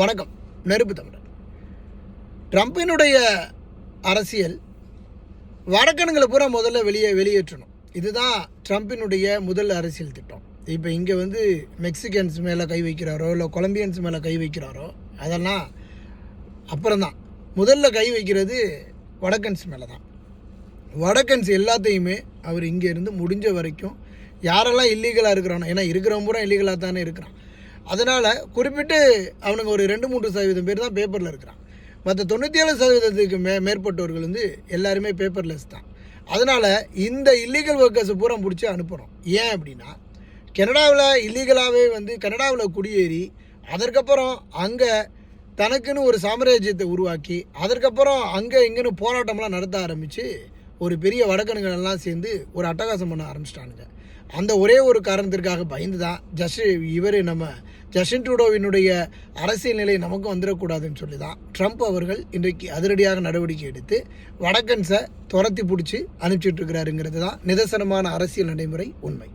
வணக்கம். நெருப்பு தமிழர். ட்ரம்பினுடைய அரசியல் வடக்கணுங்களை பூரா முதல்ல வெளியே வெளியேற்றணும். இதுதான் ட்ரம்பினுடைய முதல் அரசியல் திட்டம். இப்போ இங்கே வந்து மெக்சிகன்ஸ் மேலே கை வைக்கிறாரோ இல்லை கொலம்பியன்ஸ் மேலே கை வைக்கிறாரோ அதெல்லாம் அப்புறம்தான். முதல்ல கை வைக்கிறது வடக்கன்ஸ் மேலே தான் வடக்கன்ஸ் எல்லாத்தையுமே அவர் இங்கேருந்து முடிஞ்ச வரைக்கும் யாரெல்லாம் இல்லீகலாக இருக்கிறானோ ஏன்னா இருக்கிறவன் பூரா இல்லீகலாக தானே இருக்கிறான். அதனால் குறிப்பிட்டு அவனுங்க ஒரு ரெண்டு மூன்று சதவீதம் பேர் தான் பேப்பரில் இருக்கிறான். மற்ற தொண்ணூற்றி ஏழு சதவீதத்துக்கு மே மேற்பட்டவர்கள் வந்து எல்லாருமே பேப்பர்லெஸ் தான். அதனால் இந்த இல்லீகல் ஒர்க்கர்ஸை பூரா பிடிச்சி அனுப்புகிறோம் ஏன் அப்படின்னா கனடாவில் இல்லீகலாகவே வந்து கனடாவில் குடியேறி அதற்கப்புறம் அங்கே தனக்குன்னு ஒரு சாம்ராஜ்யத்தை உருவாக்கி அதற்கப்புறம் அங்கே இங்கேன்னு போராட்டம்லாம் நடத்த ஆரம்பித்து ஒரு பெரிய வடக்கணுங்கள் எல்லாம் சேர்ந்து ஒரு அட்டகாசம் பண்ண ஆரம்பிச்சிட்டானுங்க. அந்த ஒரே ஒரு காரணத்திற்காக பயந்து தான் ஜஸ்ட் இவர் நம்ம ஜஸ்டின் ட்ரூடோவினுடைய அரசியல் நிலை நமக்கு வந்துடக்கூடாதுன்னு சொல்லி தான் ட்ரம்ப் அவர்கள் இன்றைக்கு அதிரடியாக நடவடிக்கை எடுத்து வடக்கன்ஸை துரத்தி பிடிச்சி அனுப்பிச்சிட்டு இருக்கிறாருங்கிறது தான் நிதர்சனமான அரசியல் நடைமுறை உண்மை.